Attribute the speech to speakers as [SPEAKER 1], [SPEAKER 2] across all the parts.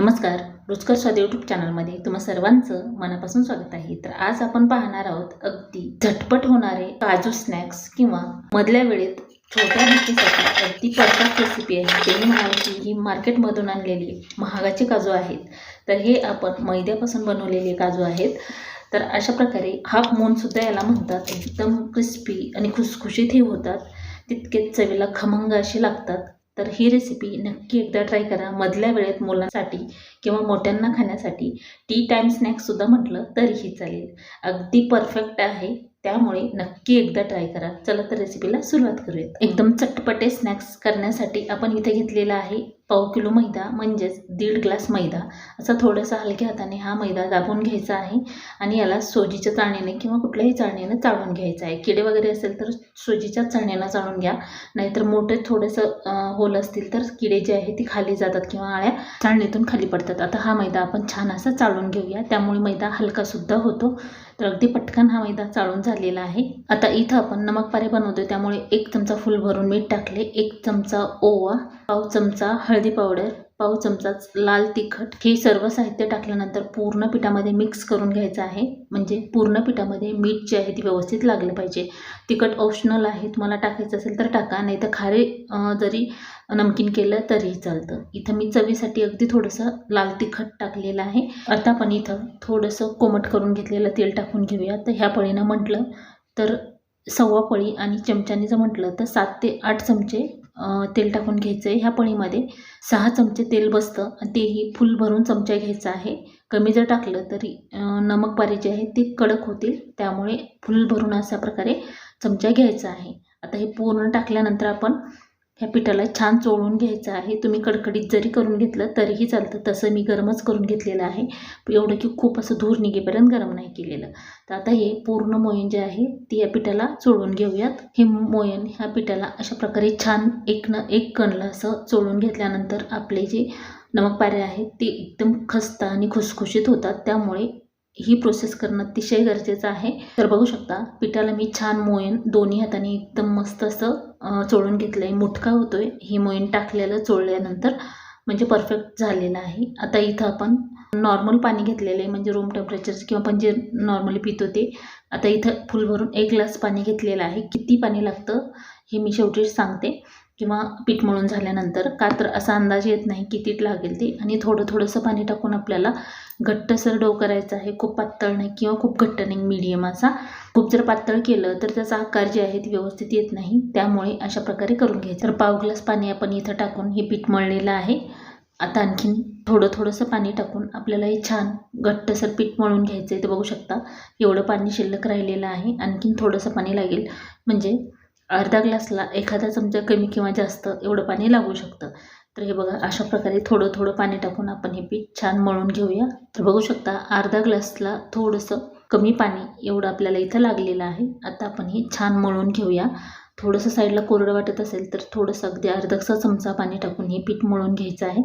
[SPEAKER 1] नमस्कार रुचकर स्वाद यूट्यूब चॅनलमध्ये तुम्हा सर्वांचं मनापासून स्वागत आहे. तर आज आपण पाहणार आहोत अगदी झटपट होणारे काजू स्नॅक्स किंवा मधल्या वेळेत छोट्या भुकीसाठी अगदी परफेक्ट रेसिपी आहे. त्यांनी म्हणाल की ही मार्केटमधून आणलेली महागाचे काजू आहेत. तर हे आपण मैद्यापासून बनवलेले काजू आहेत. तर अशा प्रकारे हाफ मूनसुद्धा याला म्हणतात एकदम क्रिस्पी आणि खुसखुशीत हे होतात. तितकेच चवीला खमंग असे लागतात. तर ही रेसिपी नक्की एकदा ट्राय करा. मधल्या वेळेत मुलांसाठी किंवा मोठ्यांना खाण्यासाठी टी टाईम स्नॅक्ससुद्धा म्हटलं तरीही चालेल. अगदी परफेक्ट आहे. त्यामुळे नक्की एकदा ट्राय करा. चला तर रेसिपीला सुरुवात करूयात. एकदम चटपटे स्नॅक्स करण्यासाठी आपण इथे घेतलेला आहे. पाव किलो मैदा म्हणजेच दीड ग्लास मैदा. असा थोडासा हलक्या हाताने हा मैदा दाबून घ्यायचा आहे आणि याला सोजीच्या चाळणीने किंवा कुठल्याही चाळणीने चाळून घ्यायचं आहे. किडे वगैरे असेल तर सोजीच्या चाळणीनं चाळून घ्या. नाहीतर मोठे थोडंसं होल असतील तर किडे जे आहे ती खाली जातात किंवा आळ्या चाळणीतून खाली पडतात. आता हा मैदा आपण छान असा चाळून घेऊया. त्यामुळे मैदा हलकासुद्धा होतो. तर अगदी पटकन हा मैदा चाळून झालेला आहे. आता इथं आपण नमक पारे बनवतोय. त्यामुळे एक चमचा फुल भरून मीठ टाकले. एक चमचा ओवा पाव चमचा हळद हळदी पावडर पाव चमचाच लाल तिखट हे सर्व साहित्य टाकल्यानंतर पूर्ण पिठामध्ये मिक्स करून घ्यायचं आहे. म्हणजे पूर्ण पिठामध्ये मीठ जे आहे ते व्यवस्थित लागलं पाहिजे. तिखट ऑप्शनल आहे तुम्हाला टाकायचं असेल तर टाका. नाही तर खारे जरी नमकीन केलं तरीही चालतं. इथं मी चवीसाठी अगदी थोडंसं लाल तिखट टाकलेलं आहे. आता आपण इथं थोडंसं कोमट करून घेतलेलं तेल टाकून घेऊया. तर ह्या पळीनं म्हटलं तर सव्वा पळी आणि चमच्याने जर म्हटलं तर सात ते आठ चमचे तेल टाकून घ्यायचं आहे ह्या पळीमध्ये सहा चमचे तेल बसतं आणि तेही फुल भरून चमचा घ्यायचा आहे. कमी जर टाकलं तरी नमक पारे जे आहे ते कडक होतील. त्यामुळे फुल भरून अशा प्रकारे चमचा घ्यायचा आहे. आता हे पूर्ण टाकल्यानंतर आपण ह्या पिठाला छान चोळून घ्यायचं आहे. तुम्ही कडकडीत जरी करून घेतलं तरीही चालतं. तसं मी गरमच करून घेतलेलं आहे. एवढं की खूप असं धूर निघेपर्यंत गरम नाही केलेलं. तर आता हे पूर्ण मोयन जे आहे ती या पिठाला चोळून घेऊयात. हे मोयन ह्या पिठाला अशा प्रकारे छान एक न एक कणलं असं चोळून घेतल्यानंतर आपले जे नमक पारे आहेत ते एकदम खस्ता आणि खुसखुशीत होतात. त्यामुळे ही प्रोसेस करणं अतिशय गरजेचं आहे. तर बघू शकता पिठाला मी छान मोयन दोन्ही हाताने एकदम मस्त असं चोळून घेतलं आहे मुटका होतोय हे मोयन टाकलेलं चोळल्यानंतर म्हणजे परफेक्ट झालेलं आहे. आता इथं आपण नॉर्मल पाणी घेतलेलं आहे म्हणजे रूम टेम्परेचरचं किंवा आपण जे नॉर्मली पितो ते. आता इथं फुल भरून एक ग्लास पाणी घेतलेलं आहे. किती पाणी लागतं? हे मी शेवटीच सांगते. किंवा पीठ मळून झाल्यानंतर का तर असा अंदाज येत नाही किती लागेल ते. आणि थोडं थोडंसं पाणी टाकून आपल्याला घट्टसर डो करायचा आहे. खूप पातळ नाही किंवा खूप घट्ट नाही मीडियम असा. खूप जर पातळ केलं तर त्याचा आकार जे आहे ते व्यवस्थित येत नाही. त्यामुळे अशा प्रकारे करून घ्यायचं. तर पाव ग्लास पाणी आपण इथं टाकून हे पीठ मळलेलं आहे. आता आणखीन थोडं थोडंसं पाणी टाकून आपल्याला हे छान घट्टसर पीठ मळून घ्यायचं आहे ते बघू शकता. एवढं पाणी शिल्लक राहिलेलं आहे. आणखीन थोडंसं पाणी लागेल. म्हणजे अर्धा ग्लासला एखादा चमचा कमी किंवा जास्त एवढं पाणी लागू शकतं. तर हे बघा अशा प्रकारे थोडं थोडं पाणी टाकून आपण हे पीठ छान मळून घेऊया. तर बघू शकता अर्धा ग्लासला थोडंसं कमी पाणी एवढं आपल्याला इथं लागलेलं आहे. आता आपण हे छान मळून घेऊया. थोडंसं साईडला कोरडं वाटत असेल तर थोडंसं अगदी अर्धासा चमचा पाणी टाकून हे पीठ मळून घ्यायचं आहे.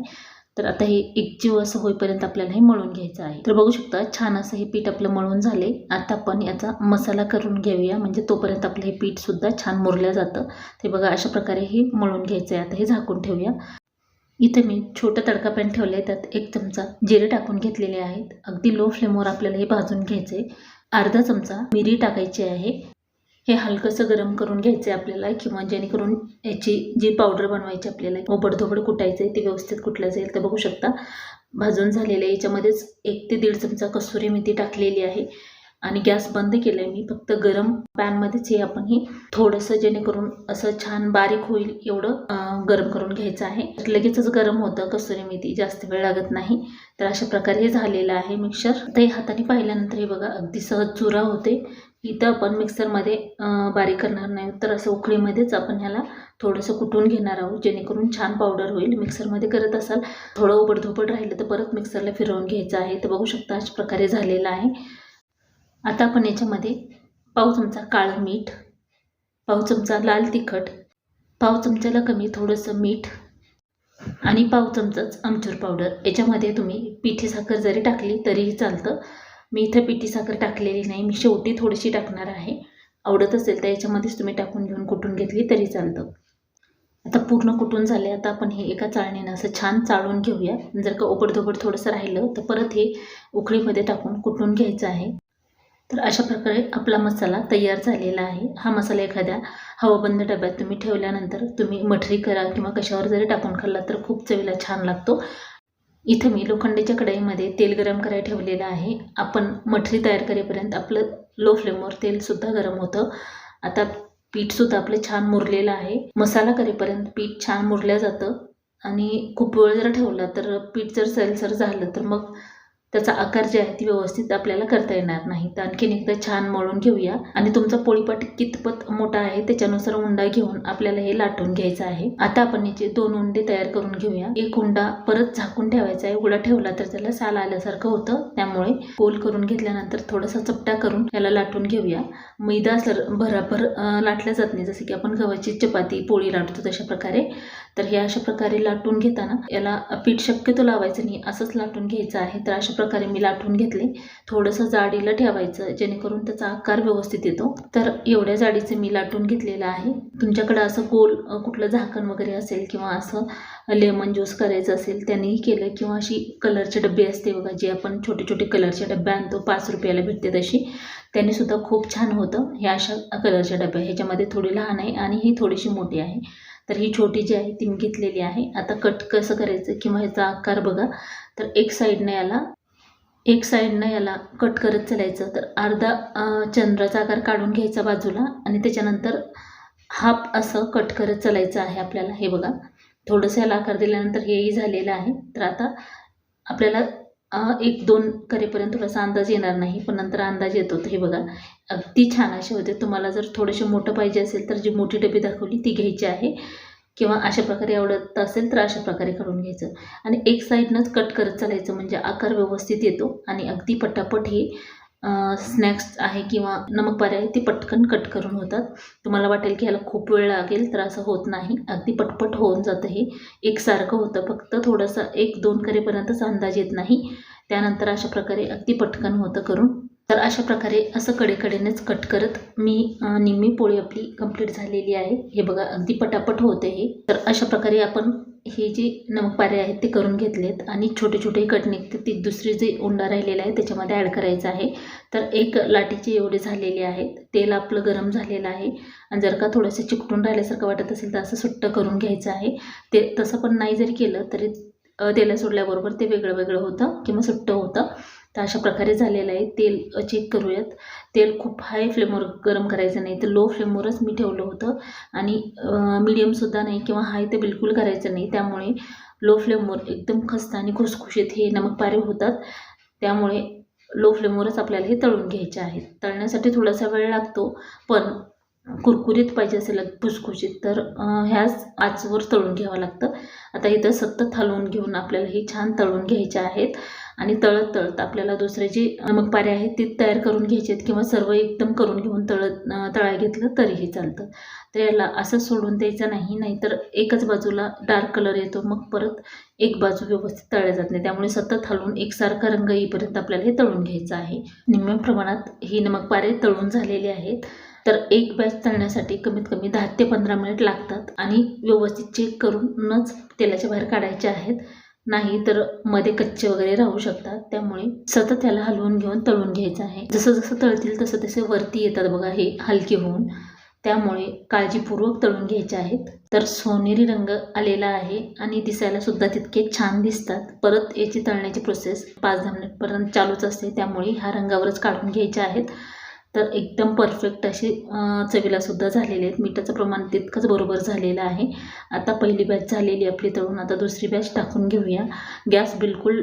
[SPEAKER 1] तर आता हे एकजीव असं होईपर्यंत आपल्याला हे मळून घ्यायचं आहे. तर बघू शकता छान असं हे पीठ आपलं मळून झाले. आता आपण याचा मसाला करून घेऊया. म्हणजे तोपर्यंत आपलं हे पीठसुद्धा छान मुरलं जातं. ते बघा अशा प्रकारे हे मळून घ्यायचं आहे आता हे झाकून ठेवूया. इथं मी छोटं तडका पॅन ठेवलं आहे त्यात एक चमचा जिरे टाकून घेतलेले आहेत. अगदी लो फ्लेमवर आपल्याला हे भाजून घ्यायचं आहे अर्धा चमचा मिरी टाकायची आहे. हे हलकंसं गरम करून घ्यायचं आहे आपल्याला किंवा जेणेकरून याची जी पावडर बनवायची आपल्याला ओबडधोबड कुटायचं आहे ते व्यवस्थित कुटलं जाईल तर बघू शकता. भाजून झालेलं आहे याच्यामध्येच एक ते दीड चमचा कसुरी मेथी टाकलेली आहे. आणि गॅस बंद केला आहे मी फक्त गरम पॅनमध्येच हे आपण हे थोडंसं जेणेकरून असं छान बारीक होईल एवढं गरम करून घ्यायचं आहे. लगेचच गरम होतं कसुरी मेथी जास्त वेळ लागत नाही. तर अशा प्रकारे हे झालेलं आहे मिक्सर ते हाताने पाहिल्यानंतर हे बघा अगदी सहज चुरा होते. इथं आपण मिक्सरमध्ये बारीक करणार नाही. तर असं उकळीमध्येच आपण ह्याला थोडंसं कुटून घेणार आहोत जेणेकरून छान पावडर होईल. मिक्सरमध्ये करत असाल थोडं उबडधोबड राहिलं तर परत मिक्सरला फिरवून घ्यायचं आहे. तर बघू शकता अशा प्रकारे झालेलं आहे. आता आपण याच्यामध्ये पाव चमचा काळं मीठ पाव चमचा लाल तिखट पाव चमच्याला कमी थोडंसं मीठ आणि पाव चमचाच आमचूर पावडर याच्यामध्ये तुम्ही पिठी साखर जरी टाकली तरीही चालतं. मी इथं पिठी साखर टाकलेली नाही मी शेवटी थोडीशी टाकणार आहे. आवडत असेल तर याच्यामध्येच तुम्ही टाकून घेऊन कुटून घेतली तरी चालतं. आता पूर्ण कुटून झाले आता आपण हे एका चाळणीनं असं छान चाळून घेऊया. जर का ओबडधोबड थोडंसं राहिलं तर परत हे उकळीमध्ये टाकून कुटून घ्यायचं आहे? तर अशा प्रकारे आपला मसाला तयार झालेला आहे. हा मसाला एखाद्या हवाबंद डब्यात तुम्ही ठेवल्यानंतर तुम्ही मठरी करा किंवा कशावर जरी टाकून खाल्ला तर खूप चवीला छान लागतो. इथं मी लोखंडीच्या कढईमध्ये तेल गरम करायला ठेवलेलं आहे. आपण मठरी तयार करेपर्यंत आपलं लो फ्लेमवर तेलसुद्धा गरम होतं. आता पीठसुद्धा आपलं छान मुरलेलं आहे. मसाला करेपर्यंत पीठ छान मुरलं जातं. आणि खूप वेळ जर ठेवला तर पीठ जर सैलसर झालं तर मग त्याचा आकार जे आहे ती व्यवस्थित आपल्याला करता येणार नाही. तर आणखीन एकदा छान मळून घेऊया. आणि तुमचा पोळीपाट कितपत मोठा आहे त्याच्यानुसार उंडा घेऊन आपल्याला हे लाटून घ्यायचं आहे. आता आपण याचे दोन उंडे तयार करून घेऊया. एक उंडा परत झाकून ठेवायचा आहे. उघडा ठेवला तर त्याला साल आल्यासारखं होतं. त्यामुळे गोल करून घेतल्यानंतर थोडासा चपटा करून याला लाटून घेऊया. मैदा सर भराभर लाटल्या जात नाही जसं की आपण गव्हाची चपाती पोळी लाटतो तशा प्रकारे तर हे अशा प्रकारे लाटून घेताना याला पीठ शक्यतो लावायचं नाही असंच लाटून घ्यायचं आहे. तर अशा प्रकारे मी लाटून घेतले. थोडंसं जाडीला ठेवायचं जेणेकरून त्याचा आकार व्यवस्थित येतो. तर एवढ्या जाडीचं मी लाटून घेतलेलं आहे. तुमच्याकडं असं गोल कुठलं झाकण वगैरे असेल किंवा असं लेमन ज्यूस करायचं असेल त्यांनीही केलं. किंवा अशी कलरचे डबे असते बघा जे आपण छोटे छोटे कलरचे डबे आणतो पाच रुपयाला भेटते तशी. त्यांनी सुद्धा खूप छान होतं. ह्या अशा कलरच्या डब्या ह्याच्यामध्ये थोडी लहान आहे आणि ही थोडीशी मोठी आहे. तर ही छोटी जी आहे ती मी घेतलेली आहे. आता कट कसं करायचं किंवा ह्याचा आकार बघा. तर एक साईडनं याला एक साईडनं याला कट करत चालायचं. तर अर्धा चंद्राचा आकार काढून घ्यायचा बाजूला आणि त्याच्यानंतर हाफ असं कट करत चालायचं आहे आपल्याला. हे बघा. थोडंसं याला आकार दिल्यानंतर हेही झालेलं आहे. तर आता आपल्याला एक दोन करेपर्यंत थोडासा अंदाज येणार नाही पण नंतर अंदाज येतो. तर हे बघा अगदी छान असे होते. तुम्हाला जर थोडेसे मोठं पाहिजे असेल तर जी मोठी डबी दाखवली ती घ्यायची आहे. किंवा अशा प्रकारे आवडत असेल तर अशा प्रकारे काढून घ्यायचं. आणि एक साईडनंच कट करत चालायचं म्हणजे आकार व्यवस्थित येतो आणि अगदी पटापट हे स्नॅक्स आहे किंवा नमक पर्याय ते पटकन कट करून होतात. तुम्हाला वाटेल की ह्याला खूप वेळ लागेल तर असं होत नाही. अगदी पटपट होऊन जातं हे. एकसारखं होतं. फक्त थोडंसं एक दोन करेपर्यंतच अंदाज येत नाही. त्यानंतर अशा प्रकारे अगदी पटकन होतं करून. तर अशा प्रकारे असं कडेकडेनेच कट करत मी निम्मी पोळी आपली कंप्लीट झालेली आहे. हे बघा अगदी पटापट होते हे. तर अशा प्रकारे आपण हे जे नमकपारे आहेत ते करून घेतलेत आणि छोटे छोटे कट निघते ती दुसरी जे उंडा राहिलेला आहे त्याच्यामध्ये ॲड करायचं आहे. तर एक लाटीचे एवढे झालेले आहेत. तेल आपलं गरम झालेलं आहे. आणि जर का थोडंसं चिकटून राहिल्यासारखं वाटत असेल तर असं सुट्ट करून घ्यायचं आहे. ते तसं पण नाही जरी केलं तरी अ, तेला सोडल्याबरोबर ते वेगळं वेगळं होतं किंवा सुट्ट होतं. तर अशा प्रकारे झालेलं आहे. तेल चेक करूयात. तेल खूप हाय फ्लेमवर गरम करायचं नाही तर लो फ्लेमवरच मी ठेवलं होतं. आणि मीडियमसुद्धा नाही किंवा हाय ते बिलकुल करायचं नाही. त्यामुळे लो फ्लेमवर एकदम खस्त आणि खुसखुशीत हे नमक पारे होतात. त्यामुळे लो फ्लेमवरच आपल्याला हे तळून घ्यायचे आहेत. तळण्यासाठी थोडासा वेळ लागतो पण कुरकुरीत पाहिजे असेल खुसखुशीत तर ह्याच आचवर तळून घ्यावं लागतं. आता इथं सतत हलवून घेऊन आपल्याला हे छान तळून घ्यायचे आहेत. आणि तळत तळत आपल्याला दुसरे जे नमकपारे आहेत ते तयार करून घ्यायचे आहेत किंवा सर्व एकदम करून घेऊन तळत तळा घेतलं तरीही चालतं. तर याला असं सोडून द्यायचं नाही नाहीतर एकच बाजूला डार्क कलर येतो मग परत एक बाजू व्यवस्थित तळल्या जात नाही. त्यामुळे सतत हलवून एकसारखा रंग येईपर्यंत आपल्याला हे तळून घ्यायचं आहे. निम्म्या प्रमाणात ही नमकपारे तळून झालेले आहेत. तर एक बॅच तळण्यासाठी कमीत कमी दहा ते पंधरा मिनिट लागतात आणि व्यवस्थित चेक करूनच तेलाच्या बाहेर काढायचे आहेत. नाही तर मध्ये कच्चे वगैरे राहू शकतात. त्यामुळे सतत त्याला हलवून घेऊन तळून घ्यायचं आहे. जसं जसं तळतील तसं तसे वरती येतात बघा हे हलके होऊन. त्यामुळे काळजीपूर्वक तळून घ्यायचे आहेत. तर सोनेरी रंग आलेला आहे आणि दिसायला सुद्धा तितके छान दिसतात. परत याची तळण्याची प्रोसेस पाच दहा मिनिटपर्यंत चालूच असते. त्यामुळे ह्या रंगावरच काढून घ्यायचे आहेत. तर एकदम परफेक्ट असे चवीलासुद्धा झालेले आहेत. मिठाचं प्रमाण तितकंच बरोबर झालेलं आहे. आता पहिली बॅच झालेली आपली तळून आता दुसरी बॅच टाकून घेऊया. गॅस बिलकुल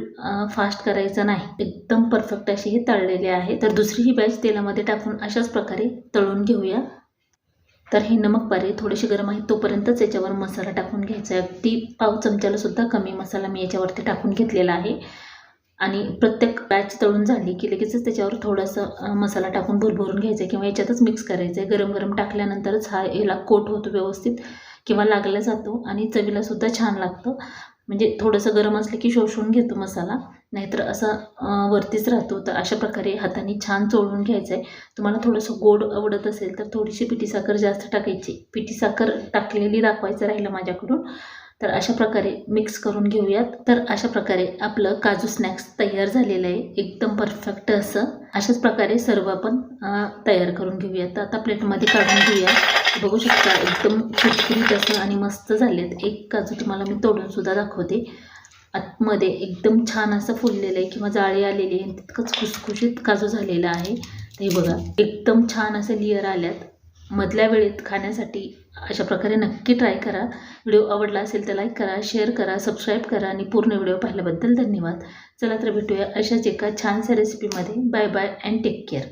[SPEAKER 1] फास्ट करायचा नाही. एकदम परफेक्ट असे हे तळलेले आहे. तर दुसरी ही बॅच तेलामध्ये टाकून अशाच प्रकारे तळून घेऊया. तर हे नमक पारे थोडेसे गरम आहेत तोपर्यंतच याच्यावर मसाला टाकून घ्यायचा आहे. अगदी पाव चमच्यालासुद्धा कमी मसाला मी याच्यावरती टाकून घेतलेला आहे. आणि प्रत्येक बॅच तळून झाली की लगेचच त्याच्यावर थोडासा मसाला टाकून भरभरून घ्यायचा आहे किंवा याच्यातच मिक्स करायचं आहे गरम गरम टाकल्यानंतरच हा याला कोट होतो व्यवस्थित किंवा लागला जातो आणि चवीला सुद्धा छान लागतं. म्हणजे थोडंसं गरम असलं की शोषून घेतो मसाला नाहीतर असं वरतीच राहतो. तर अशा प्रकारे हाताने छान चोळून घ्यायचं आहे तुम्हाला थोडंसं गोड आवडत असेल तर थोडीशी पिठी साखर जास्त टाकायची. पिठी साखर टाकलेली दाखवायचं राहिलं माझ्याकडून. तर अशा प्रकारे मिक्स करून घेऊयात. तर अशा प्रकारे आपलं काजू स्नॅक्स तयार झालेलं आहे. एकदम परफेक्ट असं. अशाच प्रकारे सर्व आपण तयार करून घेऊयात. तर आता प्लेटमध्ये काढून घेऊया. बघू शकता एकदम खुटखुरीत असं आणि मस्त झालेत. एक काजू तुम्हाला मी तोडूनसुद्धा दाखवते. आतमध्ये एकदम छान असं फुललेलं आहे किंवा जाळी आलेली आहे. तितकंच खुसखुशीत काजू झालेला आहे. ते बघा एकदम छान असं लेअर आल्यात. मधल्या वेळेत खाण्यासाठी अशा प्रकारे नक्की ट्राय करा. व्हिडिओ आवडला असेल तर लाईक करा शेअर करा सबस्क्राईब करा आणि पूर्ण व्हिडिओ पाहिल्याबद्दल धन्यवाद. चला तर भेटूया अशाच एका छानशा रेसिपीमध्ये bye bye and take care